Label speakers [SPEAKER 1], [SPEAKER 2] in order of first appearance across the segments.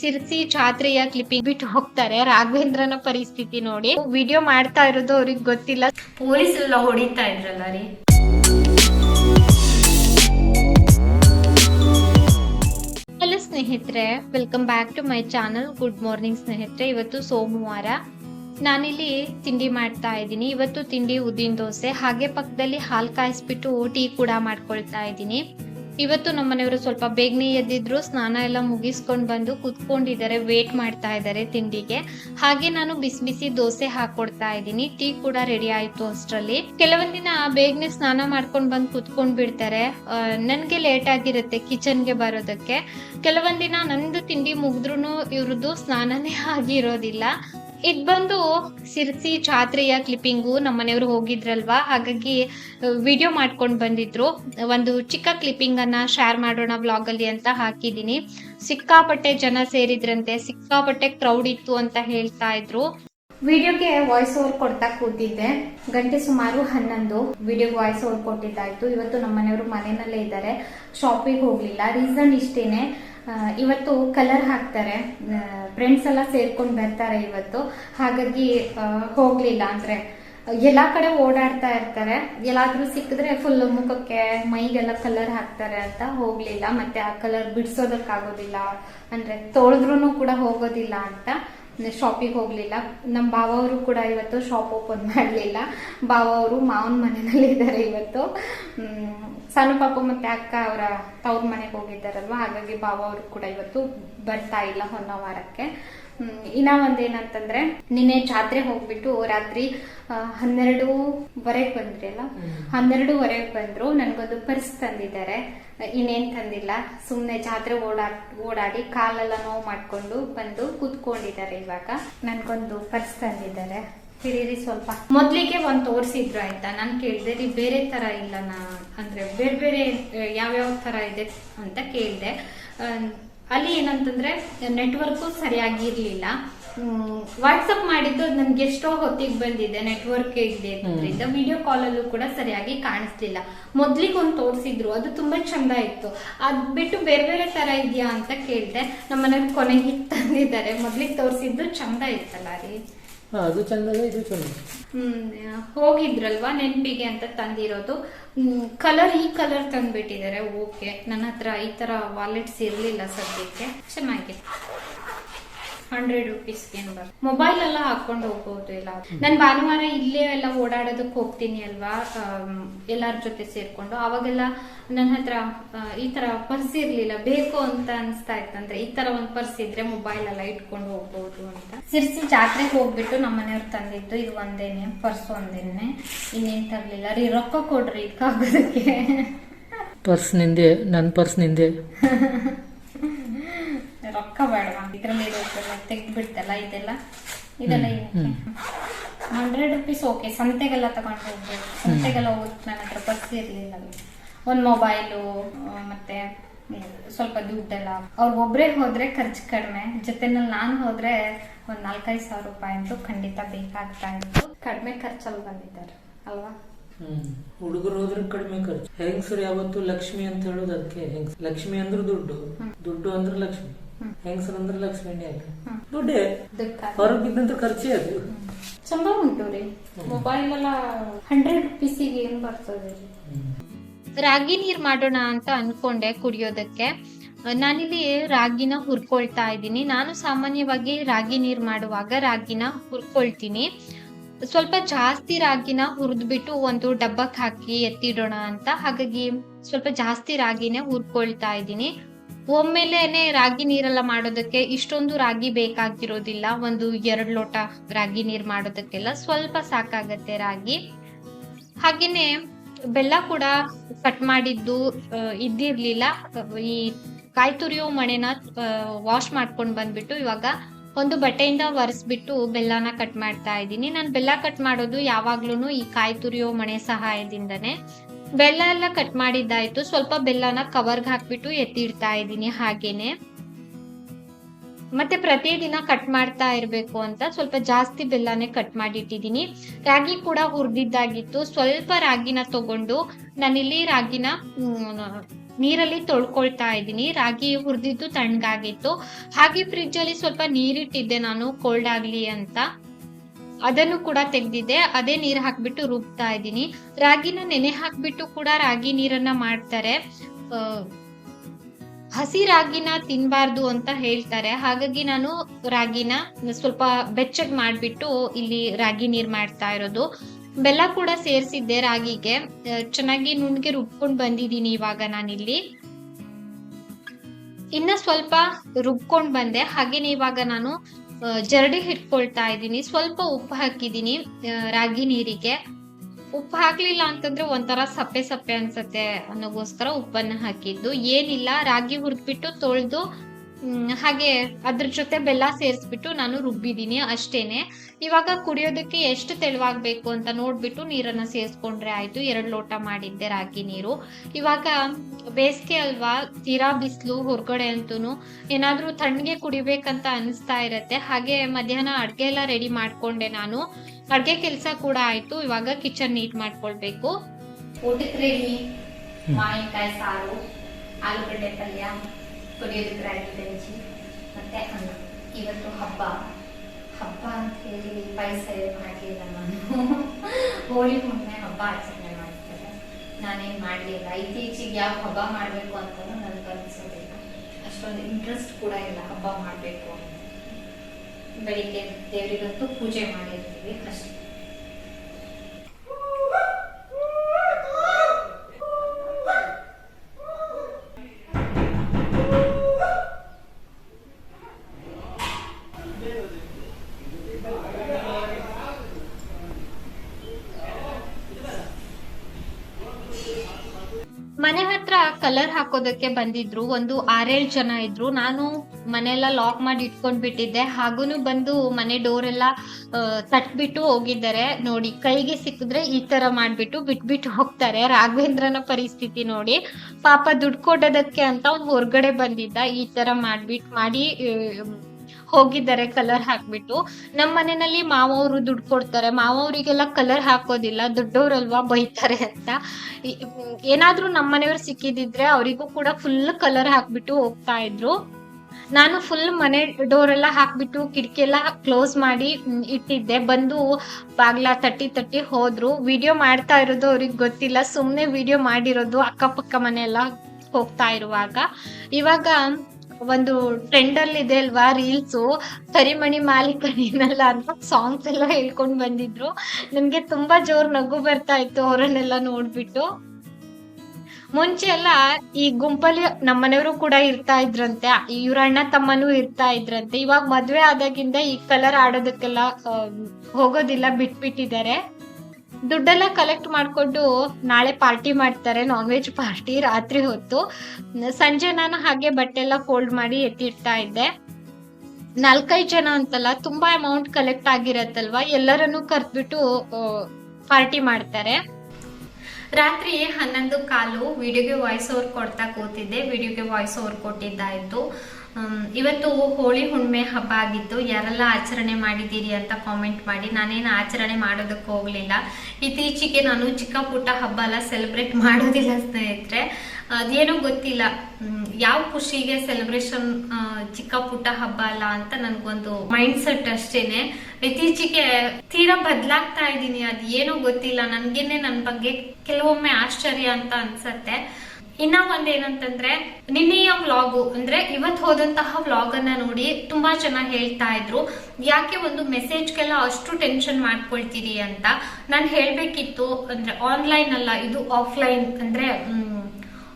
[SPEAKER 1] ಸಿರ್ಸಿ ಜಾತ್ರೆಯ ಕ್ಲಿಪ್ಪಿಂಗ್ ಬಿಟ್ಟು ಹೋಗ್ತಾರೆ. ರಾಘವೇಂದ್ರನ ಪರಿಸ್ಥಿತಿ ನೋಡಿ. ವಿಡಿಯೋ ಮಾಡ್ತಾ ಇರೋದು ಅವ್ರಿಗೆ ಗೊತ್ತಿಲ್ಲ. ಪೊಲೀಸ್ ಎಲ್ಲ ಹೊಡಿತಾ ಇದ್ರಲ್ಲ ರೀ. ಹಲೋ ಸ್ನೇಹಿತರೆ welcome back to my channel good morning ಸ್ನೇಹಿತರೆ ಇವತ್ತು ಸೋಮವಾರ. ನಾನಿಲ್ಲಿ ತಿಂಡಿ ಮಾಡ್ತಾ ಇದ್ದೀನಿ. ಇವತ್ತು ತಿಂಡಿ ಉದ್ದಿನ ದೋಸೆ. ಹಾಗೆ ಪಕ್ಕದಲ್ಲಿ ಹಾಲು ಕಾಯಿಸ್ಬಿಟ್ಟು ಟೀ ಕೂಡ ಮಾಡ್ಕೊಳ್ತಾ ಇದ್ದೀನಿ. ಇವತ್ತು ನಮ್ಮ ಮನೆಯವರು ಸ್ವಲ್ಪ ಬೇಗನೆ ಎದ್ದಿದ್ರು, ಸ್ನಾನ ಎಲ್ಲ ಮುಗಿಸ್ಕೊಂಡು ಬಂದು ಕುತ್ಕೊಂಡಿದ್ದಾರೆ ವೇಟ್ ಮಾಡ್ತಾ ಇದ್ದಾರೆ ತಿಂಡಿಗೆ. ಹಾಗೆ ನಾನು ಬಿಸಿ ಬಿಸಿ ದೋಸೆ ಹಾಕೊಡ್ತಾ ಇದ್ದೀನಿ. ಟೀ ಕೂಡ ರೆಡಿ ಆಯ್ತು ಅಷ್ಟರಲ್ಲಿ. ಕೆಲವೊಂದಿನ ಬೇಗನೆ ಸ್ನಾನ ಮಾಡ್ಕೊಂಡು ಬಂದು ಕುತ್ಕೊಂಡ್ ಬಿಡ್ತಾರೆ. ನನ್ಗೆ ಲೇಟ್ ಆಗಿರುತ್ತೆ ಕಿಚನ್ಗೆ ಬರೋದಕ್ಕೆ. ಕೆಲವೊಂದಿನ ನಂದು ತಿಂಡಿ ಮುಗಿದ್ರು ಇವ್ರದ್ದು ಸ್ನಾನನೇ ಆಗಿರೋದಿಲ್ಲ. ಇದ್ ಬಂದು ಸಿರ್ಸಿ ಜಾತ್ರೆಯ ಕ್ಲಿಪ್ಪಿಂಗು ನಮ್ಮ ಮನೆಯವರು ಹೋಗಿದ್ರಲ್ವಾ? ಹಾಗಾಗಿ ವಿಡಿಯೋ ಮಾಡ್ಕೊಂಡು ಬಂದಿದ್ರು. ಒಂದು ಚಿಕ್ಕ ಕ್ಲಿಪ್ಪಿಂಗ್ ಅನ್ನ ಶೇರ್ ಮಾಡೋಣ ಬ್ಲಾಗ್ ಅಲ್ಲಿ ಅಂತ ಹಾಕಿದ್ದೀನಿ ಸಿಕ್ಕಾಪಟ್ಟೆ ಜನ ಸೇರಿದ್ರಂತೆ. ಸಿಕ್ಕಾಪಟ್ಟೆ ಕ್ರೌಡ್ ಇತ್ತು ಅಂತ ಹೇಳ್ತಾ ಇದ್ರು. ವಿಡಿಯೋಗೆ ವಾಯ್ಸ್ ಓವರ್ ಕೊಡ್ತಾ ಕೂತಿದ್ದೆ. ಗಂಟೆ ಸುಮಾರು ಹನ್ನೊಂದು. ವಿಡಿಯೋಗೆ ವಾಯ್ಸ್ ಓವರ್ ಕೊಟ್ಟಿದ್ದಾಯ್ತು. ಇವತ್ತು ನಮ್ಮ ಮನೆಯವರು ಮನೆಯಲ್ಲೇ ಇದ್ದಾರೆ. ಶಾಪಿಗೆ ಹೋಗ್ಲಿಲ್ಲ. ರೀಸನ್ ಇಷ್ಟೇನೆ. ಇವತ್ತು ಕಲರ್ ಹಾಕ್ತಾರೆ. ಫ್ರೆಂಡ್ಸ್ ಎಲ್ಲ ಸೇರ್ಕೊಂಡು ಬರ್ತಾರೆ ಇವತ್ತು. ಹಾಗಾಗಿ ಹೋಗ್ಲಿಲ್ಲ ಅಂದ್ರೆ. ಎಲ್ಲಾ ಕಡೆ ಓಡಾಡ್ತಾ ಇರ್ತಾರೆ. ಎಲ್ಲಾದ್ರೂ ಸಿಕ್ಕಿದ್ರೆ ಫುಲ್ ಮುಖಕ್ಕೆ ಮೈಗೆಲ್ಲ ಕಲರ್ ಹಾಕ್ತಾರೆ ಅಂತ ಹೋಗ್ಲಿಲ್ಲ. ಮತ್ತೆ ಆ ಕಲರ್ ಬಿಡ್ಸೋದಕ್ಕಾಗೋದಿಲ್ಲ. ಅಂದ್ರೆ ತೊಳೆದ್ರು ಕೂಡ ಹೋಗೋದಿಲ್ಲ ಅಂತ. ಶಾಪಿಗೆ ಹೋಗ್ಲಿಲ್ಲ. ನಮ್ಮ ಬಾವ ಅವರು ಕೂಡ ಇವತ್ತು ಶಾಪ್ ಓಪನ್ ಮಾಡಲಿಲ್ಲ. ಬಾವ ಅವರು ಮಾವನ ಮನೆಯಲ್ಲಿ ಇದ್ದಾರೆ ಇವತ್ತು. ಸಣ್ಣ ಪಾಪ ಮತ್ತೆ ಅಕ್ಕ ಅವರ ತವ್ರ ಮನೆಗೆ ಹೋಗಿದ್ದಾರಲ್ವ? ಹಾಗಾಗಿ ಬಾವ ಅವರು ಕೂಡ ಇವತ್ತು ಬರ್ತಾ ಇಲ್ಲ ಹೊನ್ನವಾರಕ್ಕೆ ವಾರಕ್ಕೆ. ಇನ್ನ ಒಂದೇನಂತಂದ್ರೆ ನಿನ್ನೆ ಜಾತ್ರೆ ಹೋಗ್ಬಿಟ್ಟು ರಾತ್ರಿ ಹನ್ನೆರಡೂವರೆಗೆ ಬಂದ್ರಿ ಅಲ್ಲ? ಹನ್ನೆರಡೂವರೆಗೆ ಬಂದ್ರು ನನ್ಗೊಂದು ಪರ್ಸ್ ತಂದಿದ್ದಾರೆ. ಇನ್ನೇನ್ ತಂದಿಲ್ಲ. ಸುಮ್ನೆ ಜಾತ್ರೆ ಓಡಾ ಓಡಾಡಿ ಕಾಲೆಲ್ಲ ನೋವು ಮಾಡ್ಕೊಂಡು ಬಂದು ಕೂತ್ಕೊಂಡಿದ್ದಾರೆ ಇವಾಗ. ನನ್ಗೊಂದು ಪರ್ಸ್ ತಂದಿದ್ದಾರೆ. ಹಿಡೀರಿ ಸ್ವಲ್ಪ. ಮೊದ್ಲಿಗೆ ಒಂದ್ ತೋರಿಸಿದ್ರು ಆಯ್ತಾ? ನಾನ್ ಕೇಳ್ದೆ ರೀ ಬೇರೆ ತರ ಇಲ್ಲ ನಾ ಅಂದ್ರೆ ಬೇರೆ ಬೇರೆ ಯಾವ್ಯಾವ ತರ ಇದೆ ಅಂತ ಕೇಳಿದೆ. ಅಲ್ಲಿ ಏನಂತಂದ್ರೆ ನೆಟ್ವರ್ಕು ಸರಿಯಾಗಿ ಇರ್ಲಿಲ್ಲ. ವಾಟ್ಸಪ್ ಮಾಡಿದ್ದು ನನ್ಗೆ ಎಷ್ಟೋ ಹೊತ್ತಿಗೆ ಬಂದಿದೆ ನೆಟ್ವರ್ಕ್ ಇದ್ರಿಂದ ವಿಡಿಯೋ ಕಾಲ್ ಅಲ್ಲೂ ಕೂಡ ಸರಿಯಾಗಿ ಕಾಣಿಸ್ಲಿಲ್ಲ. ಮೊದ್ಲಿಗೆ ಒಂದು ತೋರಿಸಿದ್ರು ಅದು ತುಂಬಾ ಚಂದ ಇತ್ತು. ಅದ್ ಬಿಟ್ಟು ಬೇರೆ ಬೇರೆ ತರ ಇದೆಯಾ ಅಂತ ಕೇಳಿದೆ. ನಮ್ಮನೆ ಕೊನೆಗೆ ತಂದಿದ್ದಾರೆ. ಮೊದ್ಲಿಗೆ ತೋರಿಸಿದ್ದು ಚಂದ ಇತ್ತಲ್ಲ ರೀ?
[SPEAKER 2] ಅದು ಚಂದದ ಇದು ಚಂದ.
[SPEAKER 1] ಹ್ಮ್ ಹೋಗಿದ್ರಲ್ವಾ ನೆನ್ಪಿಗೆ ಅಂತ ತಂದಿರೋದು? ಕಲರ್ ಈ ಕಲರ್ ತಂದ್ಬಿಟ್ಟಿದ್ದಾರೆ, ಓಕೆ. ನನ್ನ ಹತ್ರ ಈ ತರ ವಾಲೆಟ್ಸ್ ಇರ್ಲಿಲ್ಲ ಸದ್ಯಕ್ಕೆ. ಚೆನ್ನಾಗಿದೆ. ಹಂಡ್ರೆಡ್ ರುಪೀಸ್ ಮೊಬೈಲ್ ಎಲ್ಲ ಹಾಕೊಂಡು ಹೋಗ್ಬೋದು ಇಲ್ಲ ನನ್ ಭಾನುವಾರ ಇಲ್ಲೇ ಎಲ್ಲ ಓಡಾಡೋದಕ್ಕೆ ಹೋಗ್ತೀನಿ ಅಲ್ವಾ? ಎಲ್ಲರ ಜೊತೆ ಸೇರ್ಕೊಂಡು. ಅವಾಗೆಲ್ಲ ನನ್ನ ಹತ್ರ ಈ ತರ ಪರ್ಸ್ ಇರ್ಲಿಲ್ಲ. ಬೇಕು ಅಂತ ಅನ್ಸ್ತಾ ಇತ್ತಂದ್ರೆ ಈ ತರ ಒಂದ್ ಪರ್ಸ್ ಇದ್ರೆ ಮೊಬೈಲ್ ಎಲ್ಲ ಇಟ್ಕೊಂಡು ಹೋಗ್ಬೋದು ಅಂತ. ಸಿರ್ಸಿ ಜಾತ್ರೆಗೆ ಹೋಗ್ಬಿಟ್ಟು ನಮ್ಮ ಮನೆಯವ್ರು ತಂದಿದ್ದು ಇದು ಒಂದೇನೆ ಪರ್ಸ್ ಒಂದೇನೆ. ಇನ್ನೇನ್ ತರ್ಲಿಲ್ಲ. ರೀ ರೊಕ್ಕ ಕೊಡ್ರಿ ಕಾಗೋದಕ್ಕೆ
[SPEAKER 2] ಪರ್ಸ್ ನಿಂದೆ ನನ್ನ ಪರ್ಸ್ ನಿಂದೆ.
[SPEAKER 1] ರೊಕ್ಕ ಬೇಡವಾ? ಇದ್ರ ಮೇಲೆ ತೆಗ್ದು ಬಿಡ್ತಲ್ಲ ಇದೆಲ್ಲ? ಇದೆಲ್ಲ ಹಂಡ್ರೆಡ್ ರುಪೀಸ್ ಓಕೆ ಸಂತೆಗೆಲ್ಲ ತಗೊಂಡು ಹೋಗ್ಬೋದು ಸಂತೆಗೆಲ್ಲ ಹೋಗುತ್ತೆ ನನ್ನ ಹತ್ರ ಪರ್ಸ್ ಇರ್ಲಿಲ್ಲ ಒಂದು ಮೊಬೈಲು ಮತ್ತೆ ಸ್ವಲ್ಪ ದುಡ್ಡೆಲ್ಲ. ಅವ್ರ ಒಬ್ರೇ ಹೋದ್ರೆ ಖರ್ಚು ಕಡಿಮೆ. ಜೊತೆನಲ್ಲಿ ನಾನು ಹೋದ್ರೆ ಒಂದ್ ನಾಲ್ಕೈದು ಸಾವಿರ ರೂಪಾಯಿ ಅಂತೂ ಖಂಡಿತ ಬೇಕಾಗ್ತಾ ಇತ್ತು. ಕಡಿಮೆ ಖರ್ಚಲ್ಲಿ ಬಂದಿದ್ದಾರೆ ಅಲ್ವಾ?
[SPEAKER 2] ಹ್ಮ್. ಹುಡುಗರು ಹೋದ್ರೆ ಕಡಿಮೆ ಖರ್ಚು. ಹೆಂಗಸರು ಯಾವತ್ತು ಲಕ್ಷ್ಮಿ ಅಂತ ಹೇಳೋದು ಅದಕ್ಕೆ ಹೆಂಗ್ಸ್ ಲಕ್ಷ್ಮಿ ಅಂದ್ರೆ ದುಡ್ಡು. ದುಡ್ಡು ಅಂದ್ರೆ ಲಕ್ಷ್ಮಿ. ಹೆಂಗಸರು ಅಂದ್ರೆ ಲಕ್ಷ್ಮಿ ಅಲ್ಲ ದುಡ್ಡೇ?
[SPEAKER 1] ದುಡ್ಡು?
[SPEAKER 2] ಹೊರಗೆ ಬಿದ್ದಂತ ಖರ್ಚೇ ಅದು.
[SPEAKER 1] ಚಂದ ಉಂಟು ರೀ. ಮೊಬೈಲ್ ಎಲ್ಲ ಹಂಡ್ರೆಡ್ ರುಪೀಸಿಗೆ ಏನ್ ಬರ್ತದೆ ರಾಗಿ ನೀರ್ ಮಾಡೋಣ ಅಂತ ಅನ್ಕೊಂಡೆ ಕುಡಿಯೋದಕ್ಕೆ. ನಾನಿಲ್ಲಿ ರಾಗಿನ ಹುರ್ಕೊಳ್ತಾ ಇದ್ದೀನಿ. ನಾನು ಸಾಮಾನ್ಯವಾಗಿ ರಾಗಿ ನೀರ್ ಮಾಡುವಾಗ ರಾಗಿನ ಹುರ್ಕೊಳ್ತೀನಿ. ಸ್ವಲ್ಪ ಜಾಸ್ತಿ ರಾಗಿನ ಹುರಿದ್ಬಿಟ್ಟು ಒಂದು ಡಬ್ಬಕ್ಕೆ ಹಾಕಿ ಎತ್ತಿಡೋಣ ಅಂತ. ಹಾಗಾಗಿ ಸ್ವಲ್ಪ ಜಾಸ್ತಿ ರಾಗಿನೇ ಹುರ್ಕೊಳ್ತಾ ಇದ್ದೀನಿ. ಒಮ್ಮೆಲೇನೆ ರಾಗಿ ನೀರೆಲ್ಲ ಮಾಡೋದಕ್ಕೆ ಇಷ್ಟೊಂದು ರಾಗಿ ಬೇಕಾಗಿರೋದಿಲ್ಲ. ಒಂದು ಎರಡು ಲೋಟ ರಾಗಿ ನೀರ್ ಮಾಡೋದಕ್ಕೆಲ್ಲ ಸ್ವಲ್ಪ ಸಾಕಾಗತ್ತೆ ರಾಗಿ. ಹಾಗೇನೆ ಬೆಲ್ಲ ಕೂಡ ಕಟ್ ಮಾಡಿದ್ದು ಇದ್ದಿರ್ಲಿಲ್ಲ. ಈ ಕಾಯಿ ತುರಿಯೋ ಮಣೆನ ವಾಶ್ ಮಾಡ್ಕೊಂಡು ಬಂದ್ಬಿಟ್ಟು ಇವಾಗ ಒಂದು ಬಟ್ಟೆಯಿಂದ ಒರೆಸ್ಬಿಟ್ಟು ಬೆಲ್ಲನ ಕಟ್ ಮಾಡ್ತಾ ಇದ್ದೀನಿ. ನಾನು ಬೆಲ್ಲ ಕಟ್ ಮಾಡೋದು ಯಾವಾಗ್ಲೂ ಈ ಕಾಯಿ ತುರಿಯೋ ಮಣೆ ಸಹಾಯದಿಂದನೇ. ಬೆಲ್ಲ ಎಲ್ಲ ಕಟ್ ಮಾಡಿದ್ದಾಯ್ತು. ಸ್ವಲ್ಪ ಬೆಲ್ಲನ ಕವರ್ಗೆ ಹಾಕ್ಬಿಟ್ಟು ಎತ್ತಿಡ್ತಾ ಇದ್ದೀನಿ ಹಾಗೇನೆ. ಮತ್ತೆ ಪ್ರತಿದಿನ ಕಟ್ ಮಾಡ್ತಾ ಇರಬೇಕು ಅಂತ ಸ್ವಲ್ಪ ಜಾಸ್ತಿ ಬೆಲ್ಲನೇ ಕಟ್ ಮಾಡಿಟ್ಟಿದ್ದೀನಿ. ರಾಗಿ ಕೂಡ ಹುರಿದಿದ್ದಾಗಿತ್ತು. ಸ್ವಲ್ಪ ರಾಗಿನ ತಗೊಂಡು ನಾನಿಲ್ಲಿ ರಾಗಿನ ನೀರಲ್ಲಿ ತೊಳ್ಕೊಳ್ತಾ ಇದ್ದೀನಿ. ರಾಗಿ ಹುರಿದಿದ್ದು ತಣ್ಣಗಾಗಿತ್ತು. ಹಾಗೆ ಫ್ರಿಜ್ ಅಲ್ಲಿ ಸ್ವಲ್ಪ ನೀರಿಟ್ಟಿದ್ದೆ ನಾನು ಕೋಲ್ಡ್ ಆಗಲಿ ಅಂತ. ಅದನ್ನು ಕೂಡ ತೆಗ್ದಿದ್ದೆ. ಅದೇ ನೀರ್ ಹಾಕ್ಬಿಟ್ಟು ರುಬ್ತಾ ಇದ್ದೀನಿ. ರಾಗಿನ ನೆನೆ ಹಾಕ್ಬಿಟ್ಟು ಕೂಡ ರಾಗಿ ನೀರನ್ನ ಮಾಡ್ತಾರೆ. ಹಸಿ ರಾಗಿನ ತಿನ್ಬಾರ್ದು ಅಂತ ಹೇಳ್ತಾರೆ. ಹಾಗಾಗಿ ನಾನು ರಾಗಿನ ಸ್ವಲ್ಪ ಬೆಚ್ಚಗ್ ಮಾಡ್ಬಿಟ್ಟು ಇಲ್ಲಿ ರಾಗಿ ನೀರ್ ಮಾಡ್ತಾ ಇರೋದು. ಬೆಲ್ಲ ಕೂಡ ಸೇರಿಸಿದ್ದೆ ರಾಗಿಗೆ. ಚೆನ್ನಾಗಿ ನುಣ್ಗೆ ರುಬ್ಕೊಂಡು ಬಂದಿದ್ದೀನಿ ಇವಾಗ ನಾನಿಲ್ಲಿ. ಇನ್ನ ಸ್ವಲ್ಪ ರುಬ್ಕೊಂಡ್ ಬಂದೆ. ಹಾಗೇನೆ ಇವಾಗ ನಾನು ಜರಡಿ ಹಿಟ್ಕೊಳ್ತಾ ಇದ್ದೀನಿ. ಸ್ವಲ್ಪ ಉಪ್ಪು ಹಾಕಿದ್ದೀನಿ ರಾಗಿ ನೀರಿಗೆ. ಉಪ್ಪು ಹಾಕ್ಲಿಲ್ಲ ಅಂತಂದ್ರೆ ಒಂಥರ ಸಪ್ಪೆ ಸಪ್ಪೆ ಅನ್ಸತ್ತೆ ಅನ್ನೋಗೋಸ್ಕರ ಉಪ್ಪನ್ನ ಹಾಕಿದ್ದು. ಏನಿಲ್ಲ, ರಾಗಿ ಹುರಿದ್ಬಿಟ್ಟು ತೊಳೆದು ಹಾಗೆ ಅದ್ರ ಜೊತೆ ಬೆಲ್ಲ ಸೇರಿಸ್ಬಿಟ್ಟು ನಾನು ರುಬ್ಬಿದ್ದೀನಿ ಅಷ್ಟೇನೆ. ಇವಾಗ ಕುಡಿಯೋದಕ್ಕೆ ಎಷ್ಟು ತೆಳುವಾಗ್ಬೇಕು ಅಂತ ನೋಡ್ಬಿಟ್ಟು ನೀರನ್ನ ಸೇರಿಸ್ಕೊಂಡ್ರೆ ಆಯ್ತು. ಎರಡು ಲೋಟ ಮಾಡಿದ್ದೆ ರಾಗಿ ನೀರು. ಇವಾಗ ಬೇಸಿಗೆ ಅಲ್ವಾ ತೀರಾ ಬಿಸಿಲು ಹೊರಗಡೆ ಅಂತೂ ಏನಾದ್ರೂ ತಣ್ಣಗೆ ಕುಡಿಬೇಕಂತ ಅನಿಸ್ತಾ ಇರತ್ತೆ. ಹಾಗೆ ಮಧ್ಯಾಹ್ನ ಅಡ್ಗೆ ಎಲ್ಲ ರೆಡಿ ಮಾಡ್ಕೊಂಡೆ ನಾನು. ಅಡ್ಗೆ ಕೆಲಸ ಕೂಡ ಆಯ್ತು. ಇವಾಗ ಕಿಚನ್ ನೀಟ್ ಮಾಡ್ಕೊಳ್ಬೇಕು.
[SPEAKER 3] ಊಟಕ್ಕೆ ರೆಡಿ ಮಾವಿನಕಾಯಿ ಸಾರು ಆಲೂಗಡ್ಡೆ ಪಲ್ಯ. ಕುಡಿಯೋದಕ್ಕೆ ರಾಗಿ ಗಂಜಿ ಮತ್ತೆ ಅನ್ನ. ಇವತ್ತು ಹಬ್ಬ. ಹಬ್ಬ ಅಂತ ಹೇಳಿ ಪಾಯಸ ಮಾಡಲಿಲ್ಲ ನಾನು. ಹೋಳಿ ಹುಣ್ಣಿಮೆ ಹಬ್ಬ ಆಚರಣೆ ಮಾಡ್ತಾರೆ. ನಾನೇನು ಮಾಡಲಿಲ್ಲ. ಇತ್ತೀಚೆಗೆ ಯಾವ ಹಬ್ಬ ಮಾಡಬೇಕು ಅಂತ ನನಗೆ ಅನಿಸೋದಿಲ್ಲ. ಅಷ್ಟೊಂದು ಇಂಟ್ರೆಸ್ಟ್ ಕೂಡ ಇಲ್ಲ ಹಬ್ಬ ಮಾಡಬೇಕು ಅಂತ. ಬೆಳಿಗ್ಗೆ ದೇವರಿಗಂತೂ ಪೂಜೆ ಮಾಡಿರ್ತೀವಿ ಅಷ್ಟೇ.
[SPEAKER 1] ಕಲರ್ ಹಾಕೋದಕ್ಕೆ ಬಂದಿದ್ರು. ಒಂದು ಆರೇಳು ಜನ ಇದ್ರು. ನಾನು ಮನೆಯೆಲ್ಲ ಲಾಕ್ ಮಾಡಿ ಇಟ್ಕೊಂಡ್ ಬಿಟ್ಟಿದ್ದೆ. ಹಾಗೂನು ಬಂದು ಮನೆ ಡೋರ್ ಎಲ್ಲ ತಟ್ಬಿಟ್ಟು ಹೋಗಿದ್ದಾರೆ. ನೋಡಿ, ಕೈಗೆ ಸಿಕ್ಕಿದ್ರೆ ಈ ತರ ಮಾಡ್ಬಿಟ್ಟು ಬಿಟ್ಬಿಟ್ಟು ಹೋಗ್ತಾರೆ. ರಾಘವೇಂದ್ರನ ಪರಿಸ್ಥಿತಿ ನೋಡಿ. ಪಾಪ ದುಡ್ಡು ಕೊಡೋದಕ್ಕೆ ಅಂತ ಅವ್ನು ಹೊರಗಡೆ ಬಂದಿದ್ದ. ಈ ತರ ಮಾಡ್ಬಿಟ್ಟು ಮಾಡಿ ಹೋಗಿದ್ದಾರೆ ಕಲರ್ ಹಾಕ್ಬಿಟ್ಟು. ನಮ್ಮ ಮನೆಯಲ್ಲಿ ಮಾವವರು ದುಡ್ಡು ಕೊಡ್ತಾರೆ. ಮಾವವರಿಗೆಲ್ಲ ಕಲರ್ ಹಾಕೋದಿಲ್ಲ. ದೊಡ್ಡವರಲ್ವಾ ಬೈತಾರೆ ಅಂತ. ಏನಾದರೂ ನಮ್ಮ ಮನೆಯವ್ರು ಸಿಕ್ಕಿದಿದ್ರೆ ಅವರಿಗೂ ಕೂಡ ಫುಲ್ ಕಲರ್ ಹಾಕ್ಬಿಟ್ಟು ಹೋಗ್ತಾ ಇದ್ರು. ನಾನು ಫುಲ್ ಮನೆ ಡೋರ್ ಎಲ್ಲ ಹಾಕ್ಬಿಟ್ಟು ಕಿಟಕಿ ಎಲ್ಲ ಕ್ಲೋಸ್ ಮಾಡಿ ಇಟ್ಟಿದ್ದೆ. ಬಂದು ಬಾಗ್ಲ ತಟ್ಟಿ ತಟ್ಟಿ ಹೋದ್ರು. ವಿಡಿಯೋ ಮಾಡ್ತಾ ಇರೋದು ಅವ್ರಿಗೆ ಗೊತ್ತಿಲ್ಲ. ಸುಮ್ಮನೆ ವಿಡಿಯೋ ಮಾಡಿರೋದು ಅಕ್ಕಪಕ್ಕ ಮನೆ ಎಲ್ಲ ಹೋಗ್ತಾ ಇರುವಾಗ. ಇವಾಗ ಒಂದು ಟ್ರೆಂಡ್ ಅಲ್ಲಿ ಇದೆ ಅಲ್ವಾ ರೀಲ್ಸು ಕರಿಮಣಿ ಮಾಲೀಕ ನೀನಲ್ಲ ಅಂತ ಸಾಂಗ್ಸ್ ಎಲ್ಲ ಹೇಳ್ಕೊಂಡ್ ಬಂದಿದ್ರು. ನನ್ಗೆ ತುಂಬಾ ಜೋರ್ ನಗು ಬರ್ತಾ ಇತ್ತು ಅವರನ್ನೆಲ್ಲ ನೋಡ್ಬಿಟ್ಟು. ಮುಂಚೆ ಎಲ್ಲ ಈ ಗುಂಪಲ್ಲಿ ನಮ್ಮನೆಯವರು ಕೂಡ ಇರ್ತಾ ಇದ್ರಂತೆ, ಇವ್ರ ಅಣ್ಣ ತಮ್ಮನೂ ಇರ್ತಾ ಇದ್ರಂತೆ. ಇವಾಗ ಮದ್ವೆ ಆದಾಗಿಂದ ಈ ಕಲರ್ ಆಡೋದಕ್ಕೆಲ್ಲ ಹೋಗೋದಿಲ್ಲ, ಬಿಟ್ಬಿಟ್ಟಿದ್ದಾರೆ. ದುಡ್ಡೆಲ್ಲ ಕಲೆಕ್ಟ್ ಮಾಡಿಕೊಂಡು ನಾಳೆ ಪಾರ್ಟಿ ಮಾಡ್ತಾರೆ ನಾನ್ ವೆಜ್ ಪಾರ್ಟಿ ರಾತ್ರಿ ಹೊತ್ತು. ಸಂಜೆ ನಾನು ಹಾಗೆ ಬಟ್ಟೆ ಎಲ್ಲ ಫೋಲ್ಡ್ ಮಾಡಿ ಎತ್ತಿಡ್ತಾ ಇದ್ದೆ. ನಾಲ್ಕೈದು ಜನ ಅಂತಲ್ಲ, ತುಂಬಾ ಅಮೌಂಟ್ ಕಲೆಕ್ಟ್ ಆಗಿರತ್ತಲ್ವಾ? ಎಲ್ಲರನ್ನು ಕರ್ದ್ಬಿಟ್ಟು ಪಾರ್ಟಿ ಮಾಡ್ತಾರೆ. ರಾತ್ರಿ ಹನ್ನೊಂದು ಕಾಲು ವಿಡಿಯೋಗೆ ವಾಯ್ಸ್ ಓವರ್ ಕೊಡ್ತಾ ಕೂತಿದ್ದೆ. ವಿಡಿಯೋಗೆ ವಾಯ್ಸ್ ಓವರ್ ಕೊಟ್ಟಿದ್ದಾಯ್ತು. ಇವತ್ತು ಹೋಳಿ ಹುಣ್ಣಿಮೆ ಹಬ್ಬ ಆಗಿತ್ತು. ಯಾರೆಲ್ಲ ಆಚರಣೆ ಮಾಡಿದ್ದೀರಿ ಅಂತ ಕಾಮೆಂಟ್ ಮಾಡಿ. ನಾನೇನು ಆಚರಣೆ ಮಾಡೋದಕ್ಕೆ ಹೋಗ್ಲಿಲ್ಲ. ಇತ್ತೀಚೆಗೆ ನಾನು ಚಿಕ್ಕ ಪುಟ್ಟ ಹಬ್ಬ ಎಲ್ಲ ಸೆಲೆಬ್ರೇಟ್ ಮಾಡೋದಿಲ್ಲ ಸ್ನೇಹಿತರೆ. ಅದೇನೋ ಗೊತ್ತಿಲ್ಲ. ಯಾವ ಖುಷಿಗೆ ಸೆಲೆಬ್ರೇಷನ್ ಚಿಕ್ಕ ಪುಟ್ಟ ಹಬ್ಬ ಅಲ್ಲ ಅಂತ ನನ್ಗೊಂದು ಮೈಂಡ್ ಸೆಟ್ ಅಷ್ಟೇನೆ. ಇತ್ತೀಚೆಗೆ ತೀರಾ ಬದಲಾಗ್ತಾ ಇದ್ದೀನಿ. ಅದ್ ಏನೋ ಗೊತ್ತಿಲ್ಲ. ನನ್ಗೆನೆ ನನ್ ಬಗ್ಗೆ ಕೆಲವೊಮ್ಮೆ ಆಶ್ಚರ್ಯ ಅಂತ ಅನ್ಸತ್ತೆ. ಇನ್ನ ಒಂದೇನಂತಂದ್ರೆ, ನಿನ್ನೆಯ ವ್ಲಾಗು, ಅಂದ್ರೆ ಇವತ್ ಹೋದಂತಹ ವ್ಲಾಗ್ ಅನ್ನ ನೋಡಿ ತುಂಬಾ ಜನ ಹೇಳ್ತಾ ಇದ್ರು. ಯಾಕೆ ಒಂದು ಮೆಸೇಜ್ಗೆಲ್ಲ ಅಷ್ಟು ಟೆನ್ಷನ್ ಮಾಡ್ಕೊಳ್ತೀರಿ ಅಂತ. ನಾನು ಹೇಳ್ಬೇಕಿತ್ತು, ಅಂದ್ರೆ ಆನ್ಲೈನ್ ಅಲ್ಲ, ಇದು ಆಫ್ಲೈನ್ ಅಂದ್ರೆ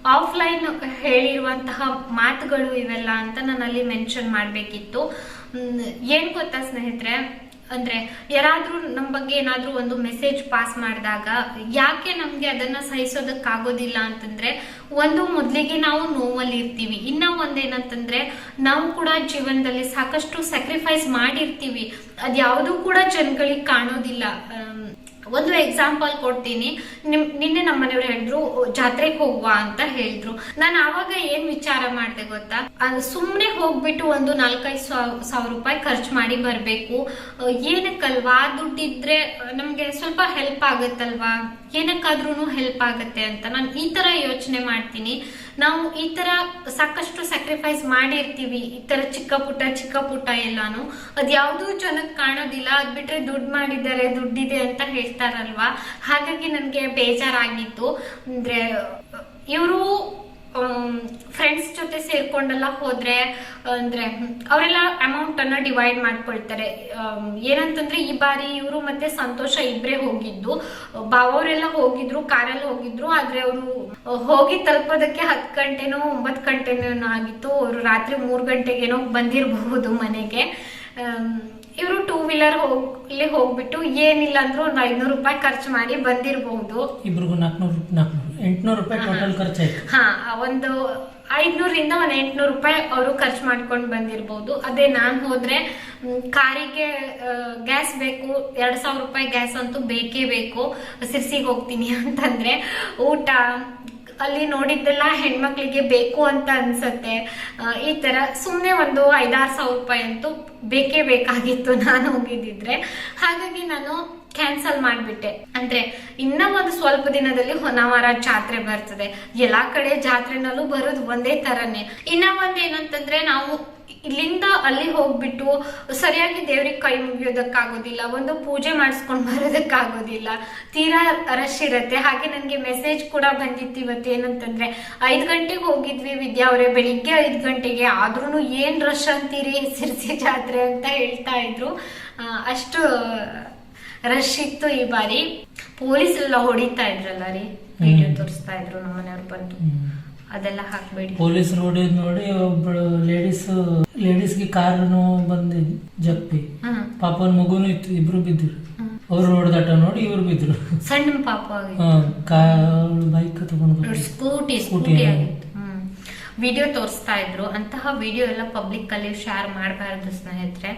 [SPEAKER 1] ಆಫ್ಲೈನ್ ಹೇಳಿರುವಂತಹ ಮಾತುಗಳು ಇವೆಲ್ಲ ಅಂತ ನಾನು ಅಲ್ಲಿ ಮೆನ್ಷನ್ ಮಾಡ್ಬೇಕಿತ್ತು. ಏನ್ ಗೊತ್ತಾ ಸ್ನೇಹಿತರೆ? ಅಂದ್ರೆ ಯಾರಾದ್ರೂ ನಮ್ ಬಗ್ಗೆ ಏನಾದ್ರೂ ಒಂದು ಮೆಸೇಜ್ ಪಾಸ್ ಮಾಡಿದಾಗ ಯಾಕೆ ನಮ್ಗೆ ಅದನ್ನ ಸಹಿಸೋದಕ್ಕಾಗೋದಿಲ್ಲ ಅಂತಂದ್ರೆ ಒಂದು ಮೊದಲಿಗೆ ನಾವು ನೋವಲ್ಲಿ ಇರ್ತೀವಿ ಇನ್ನ ಒಂದೇನಂತಂದ್ರೆ ನಾವು ಕೂಡ ಜೀವನದಲ್ಲಿ ಸಾಕಷ್ಟು ಸ್ಯಾಕ್ರಿಫೈಸ್ ಮಾಡಿರ್ತೀವಿ. ಅದ್ಯಾವುದೂ ಕೂಡ ಜನಗಳಿಗೆ ಕಾಣೋದಿಲ್ಲ. ಒಂದು ಎಕ್ಸಾಂಪಲ್ ಕೊಡ್ತೀನಿ. ನಿನ್ನೆ ನಮ್ಮ ಮನೆಯವ್ರು ಹೇಳಿದ್ರು ಜಾತ್ರೆಗೆ ಹೋಗುವ ಅಂತ ಹೇಳಿದ್ರು. ನಾನು ಆವಾಗ ಏನ್ ವಿಚಾರ ಮಾಡ್ದೆ ಗೊತ್ತಾ? ಸುಮ್ಮನೆ ಹೋಗ್ಬಿಟ್ಟು ಒಂದು ನಾಲ್ಕೈದು ಸಾವಿರ ರೂಪಾಯಿ ಖರ್ಚು ಮಾಡಿ ಬರ್ಬೇಕು. ಏನಕ್ಕಲ್ವಾ? ದುಡ್ಡಿದ್ರೆ ನಮ್ಗೆ ಸ್ವಲ್ಪ ಹೆಲ್ಪ್ ಆಗತ್ತಲ್ವಾ? ಏನಕ್ಕಾದ್ರೂ ಹೆಲ್ಪ್ ಆಗತ್ತೆ ಅಂತ ನಾನು ಈ ತರ ಯೋಚನೆ ಮಾಡ್ತೀನಿ. ನಾವು ಈ ತರ ಸಾಕಷ್ಟು ಸ್ಯಾಕ್ರಿಫೈಸ್ ಮಾಡಿರ್ತೀವಿ. ಈ ತರ ಚಿಕ್ಕ ಪುಟ್ಟ ಚಿಕ್ಕ ಪುಟ್ಟ ಎಲ್ಲಾನು. ಅದ್ಯಾವುದೂ ಜನಕ್ಕೆ ಕಾಣೋದಿಲ್ಲ. ಅದ್ ಬಿಟ್ರೆ ದುಡ್ಡು ಮಾಡಿದ್ದಾರೆ, ದುಡ್ಡಿದೆ ಅಂತ ಹೇಳ್ತಾರಲ್ವಾ? ಹಾಗಾಗಿ ನನಗೆ ಬೇಜಾರಾಗಿತ್ತು. ಅಂದ್ರೆ ಇವರು ಫ್ರೆಂಡ್ಸ್ ಜೊತೆ ಸೇರ್ಕೊಂಡೆಲ್ಲ ಹೋದ್ರೆ, ಅಂದ್ರೆ, ಅವರೆಲ್ಲ ಅಮೌಂಟ್ ಅನ್ನ ಡಿವೈಡ್ ಮಾಡ್ಕೊಳ್ತಾರೆ. ಏನಂತಂದ್ರೆ ಈ ಬಾರಿ ಇವರು ಮತ್ತೆ ಸಂತೋಷ ಇಬ್ರೇ ಹೋಗಿದ್ದು. ಬಾವವರೆಲ್ಲ ಹೋಗಿದ್ರು, ಕಾರಲ್ಲಿ ಹೋಗಿದ್ರು, ಆದ್ರೆ ಅವರು ಹೋಗಿ ತಲುಪೋದಕ್ಕೆ ಹತ್ತು ಗಂಟೆನೋ, ಒಂಬತ್ತು ಗಂಟೆನೋ ಆಗಿತ್ತು. ಅವರು ರಾತ್ರಿ ಮೂರು ಗಂಟೆಗೇನೋ ಬಂದಿರಬಹುದು ಮನೆಗೆ. ಇವರು ಟೂ ವೀಲರ್ ಹೋಗ್ಲಿ ಹೋಗ್ಬಿಟ್ಟು ಏನಿಲ್ಲ ಅಂದ್ರೂ ಒಂದು ಐನೂರು ರೂಪಾಯಿ ಖರ್ಚು ಮಾಡಿ ಬಂದಿರಬಹುದು
[SPEAKER 2] ಇಬ್ರಿಗೂ ನಾಲ್ಕುನೂರು ಎಂಟ್ನೂರು ರೂಪಾಯಿ ಟೋಟಲ್ ಖರ್ಚಾಯ್ತು.
[SPEAKER 1] ಹಾ ಒಂದು ಐದ್ನೂರಿಂದ ಒಂದ್ ಎಂಟ್ನೂರು ರೂಪಾಯಿ ಅವರು ಖರ್ಚು ಮಾಡ್ಕೊಂಡು ಬಂದಿರ್ಬೋದು. ಅದೇ ನಾನ್ ಹೋದ್ರೆ ಕಾರಿಗೆ ಗ್ಯಾಸ್ ಬೇಕು ಎರಡ್ ಸಾವಿರ ರೂಪಾಯಿ ಗ್ಯಾಸ್ ಅಂತೂ ಬೇಕೇ ಬೇಕು. ಸಿರ್ಸಿಗೆ ಹೋಗ್ತೀನಿ ಅಂತಂದ್ರೆ ಊಟ ಅಲ್ಲಿ ನೋಡಿದ್ದೆಲ್ಲ ಹೆಣ್ಮಕ್ಳಿಗೆ ಬೇಕು ಅಂತ ಅನ್ಸತ್ತೆ. ಈ ತರ ಸುಮ್ಮನೆ ಒಂದು ಐದಾರು ಸಾವಿರ ರೂಪಾಯಿ ಅಂತೂ ಬೇಕೇ ಬೇಕಾಗಿತ್ತು ನಾನು ಹೋಗಿದ್ದಿದ್ರೆ. ಹಾಗಾಗಿ ನಾನು ಕ್ಯಾನ್ಸಲ್ ಮಾಡಿಬಿಟ್ಟೆ. ಅಂದ್ರೆ ಇನ್ನ ಒಂದು ಸ್ವಲ್ಪ ದಿನದಲ್ಲಿ ಹೊನ್ನಾವರ ಜಾತ್ರೆ ಬರ್ತದೆ. ಎಲ್ಲಾ ಕಡೆ ಜಾತ್ರೆನಲ್ಲೂ ಬರೋದು ಒಂದೇ ತರನೇ. ಇನ್ನ ಒಂದೇನಂತಂದ್ರೆ ನಾವು ಇಲ್ಲಿಂದ ಅಲ್ಲಿ ಹೋಗ್ಬಿಟ್ಟು ಸರಿಯಾಗಿ ದೇವ್ರಿಗೆ ಕೈ ಮುಗಿಯೋದಕ್ಕಾಗೋದಿಲ್ಲ, ಒಂದು ಪೂಜೆ ಮಾಡಿಸ್ಕೊಂಡು ಬರೋದಕ್ಕಾಗೋದಿಲ್ಲ, ತೀರಾ ರಶ್ ಇರತ್ತೆ. ಹಾಗೆ ನನಗೆ ಮೆಸೇಜ್ ಕೂಡ ಬಂದಿತ್ತು ಇವತ್ತು ಏನಂತಂದ್ರೆ, ಐದು ಗಂಟೆಗೆ ಹೋಗಿದ್ವಿ ವಿದ್ಯಾ ಅವರೇ, ಬೆಳಿಗ್ಗೆ ಐದು ಗಂಟೆಗೆ. ಆದ್ರೂ ಏನ್ ರಶ್ ಅಂತೀರಿ, ಸಿರ್ಸಿ ಜಾತ್ರೆ ಅಂತ ಹೇಳ್ತಾ ಇದ್ರು. ಅಷ್ಟು ರಶ್ ಇತ್ತು ಈ ಬಾರಿ. ಪೊಲೀಸ್ ಎಲ್ಲ ಹೊಡಿತಾ ಇದ್ರಲ್ಲ ರೀ? ವಿಡಿಯೋ ತೋರಿಸ್ತಾ ಇದ್ರು ನಮ್ಮ ಮನೆಯವ್ರು ಬಂದು. ಅದೆಲ್ಲ ಹಾಕ್ಬೇಡಿ.
[SPEAKER 2] ಪೊಲೀಸ್ ಹೊಡಿದ್ ನೋಡಿ ಒಬ್ಬಳು ಲೇಡೀಸ್ ಲೇಡೀಸ್ಗೆ ಕಾರ್ ಬಂದಿದ್ ಜಪ್ಪಿ
[SPEAKER 1] ಪಾಪ
[SPEAKER 2] ಪಾಪನ ಮಗುನು ಇತ್ತು ಇಬ್ರು
[SPEAKER 1] ಬಿದ್ದರು.
[SPEAKER 2] ಅವ್ರು ಹೊಡೆದಾಟ ನೋಡಿ ಇವ್ರು ಬಿದ್ರು
[SPEAKER 1] ಸಣ್ಣ ಪಾಪ.
[SPEAKER 2] ಬೈಕ್ ತಗೊಂಡು.
[SPEAKER 1] ಸ್ಕೂಟಿ
[SPEAKER 2] ಸ್ಕೂಟಿ,
[SPEAKER 1] ವಿಡಿಯೋ ತೋರಿಸ್ತಾ ಇದ್ರು. ಅಂತಹ ವಿಡಿಯೋ ಎಲ್ಲ ಪಬ್ಲಿಕ್ ಅಲ್ಲಿ ಶೇರ್ ಮಾಡಬಾರ್ದು ಸ್ನೇಹಿತರೆ.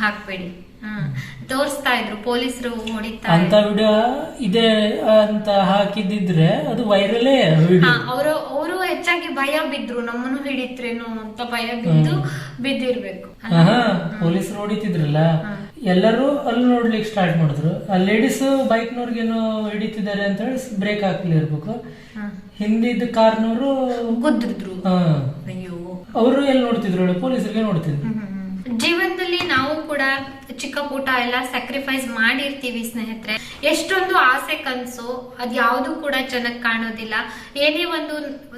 [SPEAKER 1] ಹಾಕ್ಬೇಡಿ. ತೋರಿಸ್ತಾ ಇದ್ರು ಪೊಲೀಸರು ಹೊಡಿತಾ
[SPEAKER 2] ಅಂತ ವಿಡಿಯೋ ಇದೆ ಅಂತ ಹಾಕಿದ್ದಿದ್ರೆ ಅದು ವೈರಲೇ
[SPEAKER 1] ಅವರು ಅವರು ಹೆಚ್ಚಾಗಿ ಭಯ ಬಿದ್ರು ನಮ್ಮನ್ನು ಹಿಡಿತ್ರೇನೋ ಅಂತ ಭಯ ಬಿದ್ದು ಬಿದ್ದಿರ್ಬೇಕು.
[SPEAKER 2] ಹಾ ಪೊಲೀಸ್ ಹೊಡಿತಿದ್ರಲ್ಲ? ಎಲ್ಲರೂ ಅಲ್ಲಿ ನೋಡ್ಲಿಕ್ಕೆ ಸ್ಟಾರ್ಟ್ ಮಾಡಿದ್ರು. ಆ ಲೇಡೀಸ್ ಬೈಕ್ನವ್ರಿಗೇನೋ ಹಿಡಿತಿದ್ದಾರೆ ಅಂತ ಹೇಳಿ ಬ್ರೇಕ್
[SPEAKER 1] ಹಾಕ್ಲಿರ್ಬೇಕು.
[SPEAKER 2] ಹಿಂದಿದ್ದ ಕಾರ್ನವರು
[SPEAKER 1] ಗುದ್ದಿದ್ರು.
[SPEAKER 2] ಅವರು ಎಲ್ಲಿ ನೋಡ್ತಿದ್ರು? ಪೊಲೀಸರಿಗೆ ನೋಡ್ತಿದ್ರು.
[SPEAKER 1] ಜೀವನದಲ್ಲಿ ನಾವು ಕೂಡ ಚಿಕ್ಕ ಪುಟ ಎಲ್ಲ ಸ್ಯಾಕ್ರಿಫೈಸ್ ಮಾಡಿರ್ತೀವಿ ಸ್ನೇಹಿತರೆ. ಎಷ್ಟೊಂದು ಆಸೆ, ಕನಸು, ಅದು ಯಾವುದು ಕೂಡ ಚೆನ್ನಾಗಿ ಕಾಣೋದಿಲ್ಲ. ಏನೇ ಒಂದು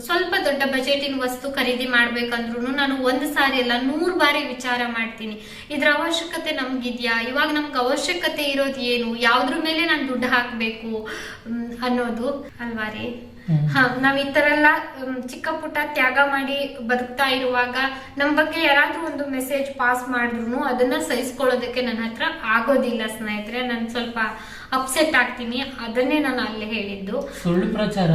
[SPEAKER 1] ಸ್ವಲ್ಪ ದೊಡ್ಡ ಬಜೆಟಿನ ವಸ್ತು ಖರೀದಿ ಮಾಡ್ಬೇಕಂದ್ರೂ ನಾನು ಒಂದು ಸಾರಿ ಅಲ್ಲ, ನೂರು ಬಾರಿ ವಿಚಾರ ಮಾಡ್ತೀನಿ. ಇದ್ರ ಅವಶ್ಯಕತೆ ನಮ್ಗಿದ್ಯಾ? ಇವಾಗ ನಮ್ಗೆ ಅವಶ್ಯಕತೆ ಇರೋದು ಏನು? ಯಾವ್ದ್ರ ಮೇಲೆ ನಾನು ದುಡ್ಡು ಹಾಕ್ಬೇಕು ಅನ್ನೋದು. ಅಲ್ವಾ ರೀ. ಹಾ ನಾವ್ ಈ ತರ ಎಲ್ಲ ಚಿಕ್ಕ ಪುಟ್ಟ ತ್ಯಾಗ ಮಾಡಿ ಬದುಕ್ತಾ ಇರುವಾಗ ನಮ್ ಬಗ್ಗೆ ಯಾರಾದ್ರೂ ಒಂದು ಮೆಸೇಜ್ ಪಾಸ್ ಮಾಡಿದ್ರು ಅದನ್ನ ಸಹಿಸ್ಕೊಳ್ಳೋದಕ್ಕೆ ನನ್ನ ಹತ್ರ ಆಗೋದಿಲ್ಲ ಸ್ನೇಹಿತರೆ. ನಾನು ಸ್ವಲ್ಪ ಅಪ್ಸೆಟ್ ಆಗ್ತೀನಿ. ಅದನ್ನೇ ನಾನು ಅಲ್ಲಿ ಹೇಳಿದ್ದು.
[SPEAKER 2] ಸುಳ್ಳು ಪ್ರಚಾರ.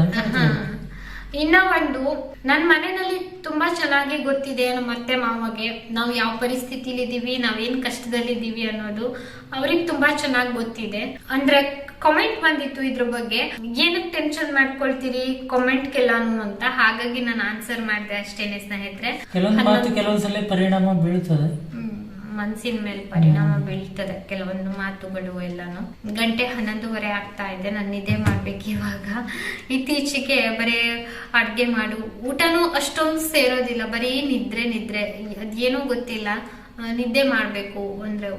[SPEAKER 1] ಇನ್ನ ಒಂದು ನನ್ನ ಮನೆಯಲ್ಲಿ ತುಂಬಾ ಚೆನ್ನಾಗಿ ಗೊತ್ತಿದೆ ನಮ್ಮ ಅತ್ತೆ ಮಾವಗೆ. ನಾವು ಯಾವ ಪರಿಸ್ಥಿತಿಲಿ ಇದೀವಿ ನಾವೇನ್ ಕಷ್ಟದಲ್ಲಿದ್ದೀವಿ ಅನ್ನೋದು ಅವ್ರಿಗೆ ತುಂಬಾ ಚೆನ್ನಾಗಿ ಗೊತ್ತಿದೆ. ಅಂದ್ರೆ ಕಾಮೆಂಟ್ ಬಂದಿತ್ತು ಇದ್ರ ಬಗ್ಗೆ ಏನಕ್ಕೆ ಟೆನ್ಷನ್ ಮಾಡ್ಕೊಳ್ತೀರಿ ಕಾಮೆಂಟ್ ಕಾಮೆಂಟ್ಗೆಲ್ಲಾನು ಅಂತ. ಹಾಗಾಗಿ ನಾನು ಆನ್ಸರ್ ಮಾಡಿದೆ ಅಷ್ಟೇನೆ ಸ್ನೇಹಿತರೆ.
[SPEAKER 2] ಕೆಲವೊಂದು ಮಾತು ಕೆಲವೊಂದ್ಸಲ ಪರಿಣಾಮ ಬೀಳ್ತದೆ.
[SPEAKER 1] ಹ್ಮ್, ಮನ್ಸಿನ ಮೇಲೆ ಪರಿಣಾಮ ಬೀಳ್ತದೆ ಕೆಲವೊಂದು ಮಾತುಗಳು ಎಲ್ಲಾನು. ಗಂಟೆ ಹನ್ನೊಂದುವರೆ ಆಗ್ತಾ ಇದೆ ನಾನು ನಿದ್ದೆ ಮಾಡ್ಬೇಕು ಇವಾಗ. ಇತ್ತೀಚೆಗೆ ಬರೀ ಅಡ್ಗೆ ಮಾಡು ಊಟನೂ ಅಷ್ಟೊಂದು ಸೇರೋದಿಲ್ಲ ಬರೀ ನಿದ್ರೆ ನಿದ್ರೆ ಅದೇನೂ ಗೊತ್ತಿಲ್ಲ. ನಿದ್ದೆ ಮಾಡ್ಬೇಕು ಅಂದ್ರೆ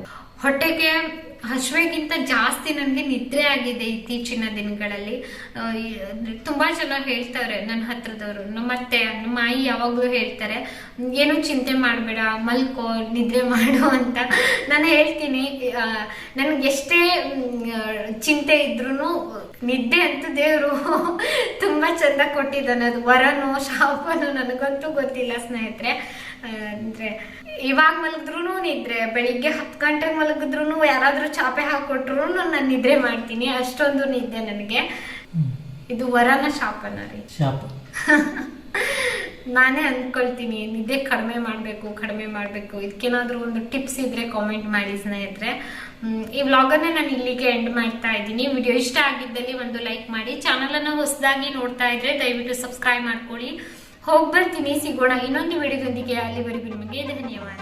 [SPEAKER 1] ಹೊಟ್ಟೆಗೆ ಹಸುವೆಗಿಂತ ಜಾಸ್ತಿ ನನಗೆ ನಿದ್ರೆ ಆಗಿದೆ ಇತ್ತೀಚಿನ ದಿನಗಳಲ್ಲಿ. ತುಂಬಾ ಜನ ಹೇಳ್ತಾರೆ ನನ್ನ ಹತ್ರದವರು, ನಮ್ಮ ಅತ್ತೆ, ನಮ್ಮ ಆಯಿ ಯಾವಾಗ್ಲೂ ಹೇಳ್ತಾರೆ, ಏನು ಚಿಂತೆ ಮಾಡಬೇಡ, ಮಲ್ಕೋ, ನಿದ್ರೆ ಮಾಡು ಅಂತ. ನಾನು ಹೇಳ್ತೀನಿ ನನಗೆ ಎಷ್ಟೇ ಚಿಂತೆ ಇದ್ರೂ ನಿದ್ದೆ ಅಂತ ದೇವರು ತುಂಬಾ ಚಂದ ಕೊಟ್ಟಿದ್ದಾನೆ. ಅದು ವರನೋ, ಶಾಪನೋ ನನಗಂತೂ ಗೊತ್ತಿಲ್ಲ ಸ್ನೇಹಿತರೆ. ಅಂದ್ರೆ ಇವಾಗ ಮಲಗಿದ್ರು ನಿದ್ರೆ, ಬೆಳಿಗ್ಗೆ ಹತ್ತು ಗಂಟೆಗೆ ಮಲಗಿದ್ರು ಯಾರಾದ್ರೂ ಚಾಪೆ ಹಾಕೊಟ್ರು ನಾನು ನಿದ್ರೆ ಮಾಡ್ತೀನಿ ಅಷ್ಟೊಂದು ನಿದ್ದೆ ನನಗೆ. ಇದು ವರನ ಶಾಪನ ರೀ.
[SPEAKER 2] ಶಾಪ.
[SPEAKER 1] ನಾನೇ ಅಂದ್ಕೊಳ್ತೀನಿ ನಿದ್ದೆ ಕಡಿಮೆ ಮಾಡಬೇಕು ಕಡಿಮೆ ಮಾಡಬೇಕು. ಇದಕ್ಕೇನಾದರೂ ಒಂದು ಟಿಪ್ಸ್ ಇದ್ರೆ ಕಾಮೆಂಟ್ ಮಾಡಿ ಸ್ನೇಹಿತರೆ. ಈ ವ್ಲಾಗನ್ನೇ ನಾನು ಇಲ್ಲಿಗೆ ಎಂಡ್ ಮಾಡ್ತಾ ಇದ್ದೀನಿ. ವಿಡಿಯೋ ಇಷ್ಟ ಆಗಿದ್ದಲ್ಲಿ ಒಂದು ಲೈಕ್ ಮಾಡಿ ಚಾನಲನ್ನು ಹೊಸದಾಗಿ ನೋಡ್ತಾ ಇದ್ರೆ ದಯವಿಟ್ಟು ಸಬ್ಸ್ಕ್ರೈಬ್ ಮಾಡ್ಕೊಳ್ಳಿ. ಹೋಗಿ ಬರ್ತೀನಿ ಸಿಗೋಣ ಇನ್ನೊಂದು ವಿಡಿಯೋದೊಂದಿಗೆ. ಅಲ್ಲಿವರೆಗೂ ನಿಮಗೆ ಧನ್ಯವಾದ.